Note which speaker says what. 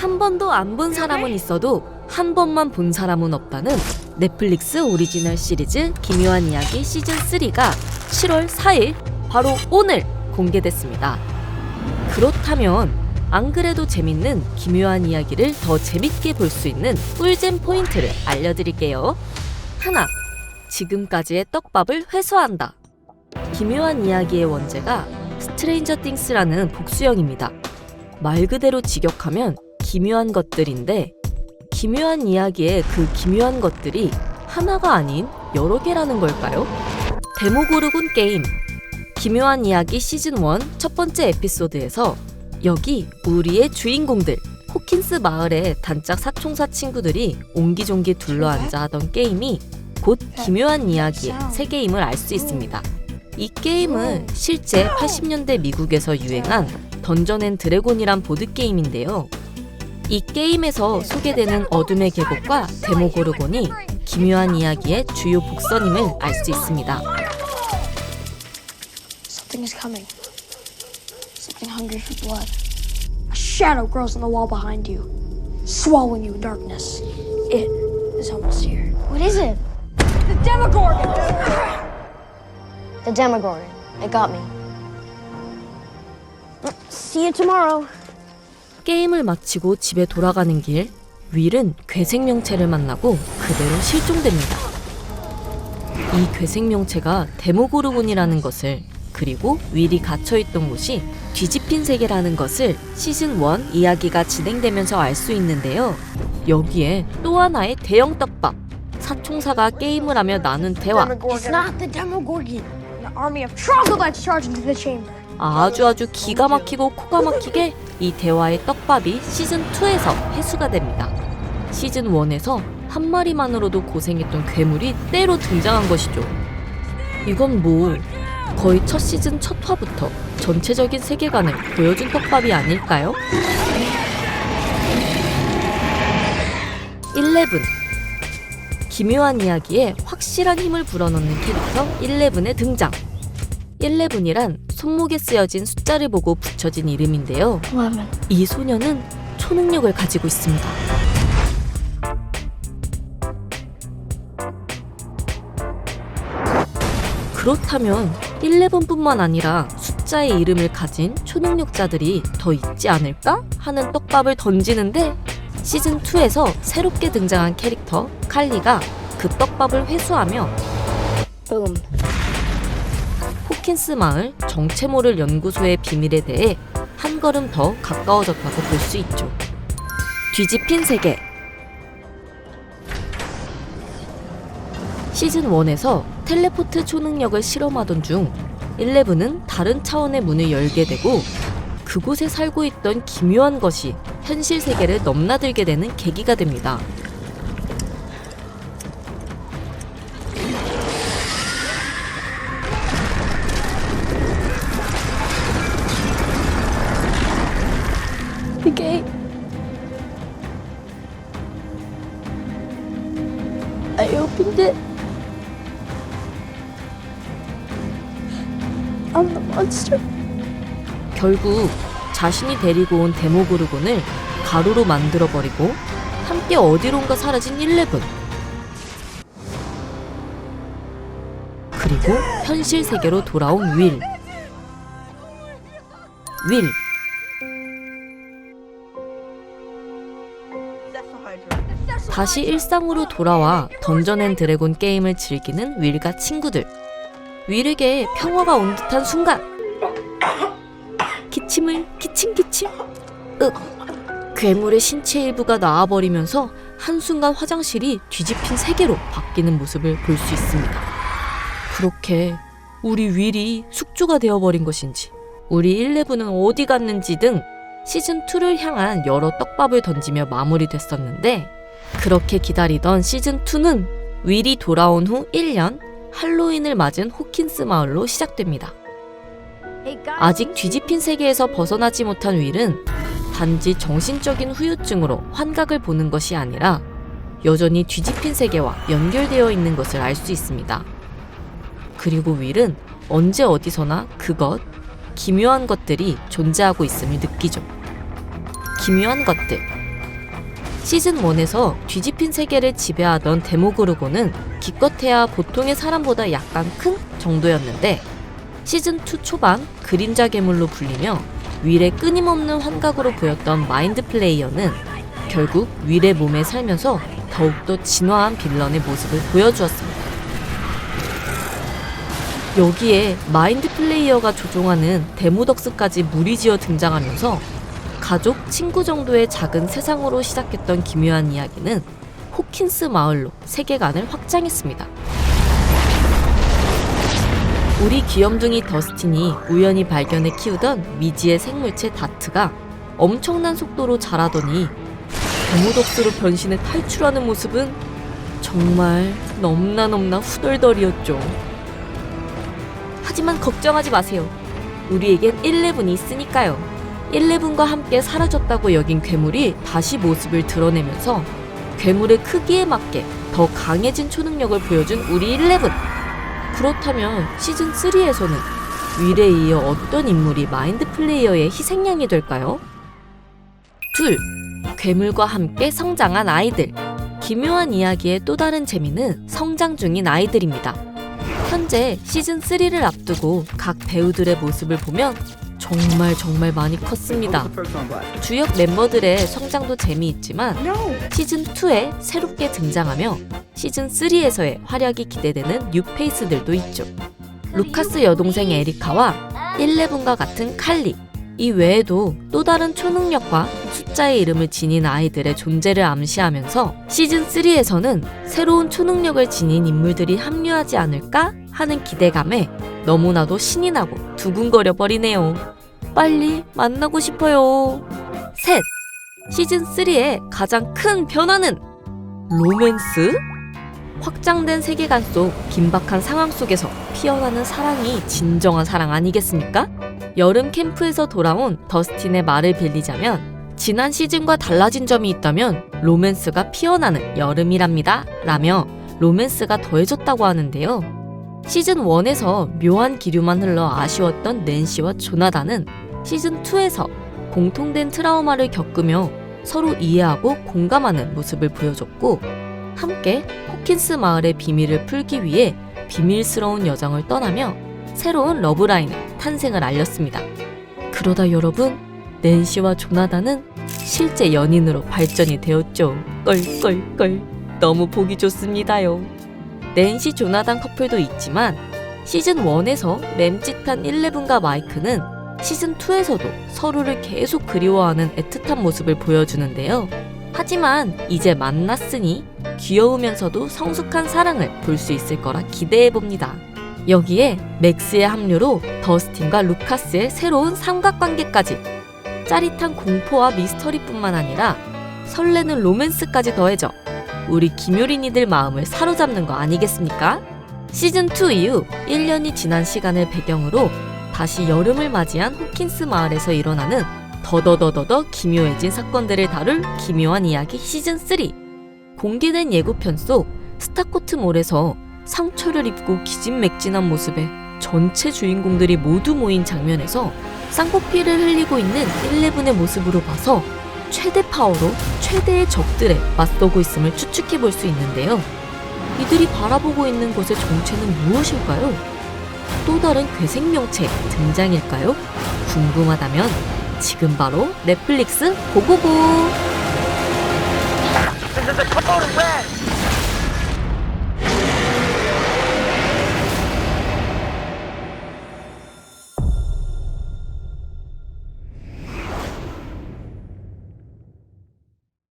Speaker 1: 한 번도 안 본 사람은 있어도 한 번만 본 사람은 없다는 넷플릭스 오리지널 시리즈 기묘한 이야기 시즌 3가 7월 4일 바로 오늘 공개됐습니다. 그렇다면 안 그래도 재밌는 기묘한 이야기를 더 재밌게 볼 수 있는 꿀잼 포인트를 알려드릴게요. 하나, 지금까지의 떡밥을 회수한다. 기묘한 이야기의 원제가 스트레인저 띵스라는 복수형입니다. 말 그대로 직역하면 기묘한 것들인데 기묘한 이야기의 그 기묘한 것들이 하나가 아닌 여러 개라는 걸까요? 데모고르곤 게임 기묘한 이야기 시즌 1 첫 번째 에피소드에서 여기 우리의 주인공들 호킨스 마을의 단짝 사총사 친구들이 옹기종기 둘러앉아 하던 게임이 곧 기묘한 이야기의 세계임을 알 수 있습니다. 이 게임은 실제 80년대 미국에서 유행한 던전 앤 드래곤이란 보드게임인데요. 이 게임에서 소개되는 어둠의 계곡과 데모고르곤이 기묘한 이야기의 주요 복선임을 알 수 있습니다.
Speaker 2: Something is coming. Something hungry for blood. A shadow grows on the wall behind you, swallowing you in darkness. It is almost here. What is it? The Demogorgon!
Speaker 3: The Demogorgon. It got me. See you tomorrow.
Speaker 1: 게임을 마치고 집에 돌아가는 길, 윌은 괴생명체를 만나고 그대로 실종됩니다. 이 괴생명체가 데모고르곤이라는 것을 그리고 윌이 갇혀있던 곳이 뒤집힌 세계라는 것을 시즌 1 이야기가 진행되면서 알 수 있는데요. 여기에 또 하나의 대형 떡밥, 사총사가 게임을 하며 나눈 대화,
Speaker 2: It's not the Demogorgon. An army of troglodytes charge into the chamber.
Speaker 1: 아주 아주 기가 막히고 코가 막히게 이 대화의 떡밥이 시즌 2에서 회수가 됩니다. 시즌 1에서 한 마리만으로도 고생했던 괴물이 때로 등장한 것이죠. 이건 뭐 거의 첫 시즌 첫 화부터 전체적인 세계관을 보여준 떡밥이 아닐까요? 11 기묘한 이야기에 확실한 힘을 불어넣는 캐릭터 11의 등장. 11이란 손목에 쓰여진 숫자를 보고 붙여진 이름인데요.
Speaker 2: Eleven.
Speaker 1: 이 소녀는 초능력을 가지고 있습니다. 그렇다면 11뿐만 아니라 숫자의 이름을 가진 초능력자들이 더 있지 않을까 하는 떡밥을 던지는데 시즌2에서 새롭게 등장한 캐릭터 칼리가 그 떡밥을 회수하며
Speaker 3: Boom.
Speaker 1: 호킨스 마을 정체 모를 연구소의 비밀에 대해 한 걸음 더 가까워졌다고 볼 수 있죠. 뒤집힌 세계 시즌 1에서 텔레포트 초능력을 실험하던 중 11은 다른 차원의 문을 열게 되고 그곳에 살고 있던 기묘한 것이 현실 세계를 넘나들게 되는 계기가 됩니다.
Speaker 2: Opened it. I'm the.
Speaker 1: 결국 자신이 데리고 온 데모고르곤을 가루로 만들어 버리고 함께 어디론가 사라진 11. 그리고 현실 세계로 돌아온 윌. 윌. 다시 일상으로 돌아와 던전 앤 드래곤 게임을 즐기는 윌과 친구들. 윌에게 평화가 온 듯한 순간 기침을 기침기침 윽 괴물의 신체 일부가 나와버리면서 한순간 화장실이 뒤집힌 세계로 바뀌는 모습을 볼 수 있습니다. 그렇게 우리 윌이 숙주가 되어버린 것인지 우리 11은 어디 갔는지 등 시즌2를 향한 여러 떡밥을 던지며 마무리됐었는데 그렇게 기다리던 시즌2는 윌이 돌아온 후 1년 할로윈을 맞은 호킨스 마을로 시작됩니다. 아직 뒤집힌 세계에서 벗어나지 못한 윌은 단지 정신적인 후유증으로 환각을 보는 것이 아니라 여전히 뒤집힌 세계와 연결되어 있는 것을 알 수 있습니다. 그리고 윌은 언제 어디서나 그것, 기묘한 것들이 존재하고 있음을 느끼죠. 기묘한 것들. 시즌 1에서 뒤집힌 세계를 지배하던 데모그루고는 기껏해야 보통의 사람보다 약간 큰 정도였는데 시즌 2 초반 그림자 괴물로 불리며 윌의 끊임없는 환각으로 보였던 마인드 플레이어는 결국 윌의 몸에 살면서 더욱더 진화한 빌런의 모습을 보여주었습니다. 여기에 마인드 플레이어가 조종하는 데모덕스까지 무리지어 등장하면서 가족, 친구 정도의 작은 세상으로 시작했던 기묘한 이야기는 호킨스 마을로 세계관을 확장했습니다. 우리 귀염둥이 더스틴이 우연히 발견해 키우던 미지의 생물체 다트가 엄청난 속도로 자라더니 데모덕스로 변신해 탈출하는 모습은 정말 넘나 넘나 후덜덜이었죠. 하지만 걱정하지 마세요. 우리에겐 11이 있으니까요. 11과 함께 사라졌다고 여긴 괴물이 다시 모습을 드러내면서 괴물의 크기에 맞게 더 강해진 초능력을 보여준 우리 11. 그렇다면 시즌 3에서는 윌에 이어 어떤 인물이 마인드 플레이어의 희생양이 될까요? 둘, 괴물과 함께 성장한 아이들. 기묘한 이야기의 또 다른 재미는 성장 중인 아이들입니다. 현재 시즌 3를 앞두고 각 배우들의 모습을 보면 정말 정말 많이 컸습니다. 주역 멤버들의 성장도 재미있지만 시즌 2에 새롭게 등장하며 시즌 3에서의 활약이 기대되는 뉴페이스들도 있죠. 루카스 여동생 에리카와 11과 같은 칼리, 이 외에도 또 다른 초능력과 숫자의 이름을 지닌 아이들의 존재를 암시하면서 시즌 3에서는 새로운 초능력을 지닌 인물들이 합류하지 않을까 하는 기대감에 너무나도 신이 나고 두근거려 버리네요. 빨리 만나고 싶어요. 셋. 시즌 3의 가장 큰 변화는 로맨스? 확장된 세계관 속 긴박한 상황 속에서 피어나는 사랑이 진정한 사랑 아니겠습니까? 여름 캠프에서 돌아온 더스틴의 말을 빌리자면 지난 시즌과 달라진 점이 있다면 로맨스가 피어나는 여름이랍니다. 라며 로맨스가 더해졌다고 하는데요. 시즌 1에서 묘한 기류만 흘러 아쉬웠던 낸시와 조나단은 시즌 2에서 공통된 트라우마를 겪으며 서로 이해하고 공감하는 모습을 보여줬고 함께 호킨스 마을의 비밀을 풀기 위해 비밀스러운 여정을 떠나며 새로운 러브라인의 탄생을 알렸습니다. 그러다 여러분, 낸시와 조나단은 실제 연인으로 발전이 되었죠. 껄껄껄. 너무 보기 좋습니다요. 낸시 조나단 커플도 있지만 시즌 1에서 램짓한 11과 마이크는 시즌 2에서도 서로를 계속 그리워하는 애틋한 모습을 보여주는데요. 하지만 이제 만났으니 귀여우면서도 성숙한 사랑을 볼 수 있을 거라 기대해 봅니다. 여기에 맥스의 합류로 더스틴과 루카스의 새로운 삼각관계까지 짜릿한 공포와 미스터리뿐만 아니라 설레는 로맨스까지 더해져 우리 김효린이들 마음을 사로잡는 거 아니겠습니까? 시즌2 이후 1년이 지난 시간을 배경으로 다시 여름을 맞이한 호킨스 마을에서 일어나는 더더더더더 기묘해진 사건들을 다룰 기묘한 이야기 시즌3 공개된 예고편 속 스타코트몰에서 상처를 입고 기진맥진한 모습에 전체 주인공들이 모두 모인 장면에서 쌍꺼피를 흘리고 있는 11의 모습으로 봐서 최대 파워로 최대의 적들에 맞서고 있음을 추측해 볼 수 있는데요. 이들이 바라보고 있는 곳의 정체는 무엇일까요? 또 다른 괴생명체 등장일까요? 궁금하다면 지금 바로 넷플릭스 보고고!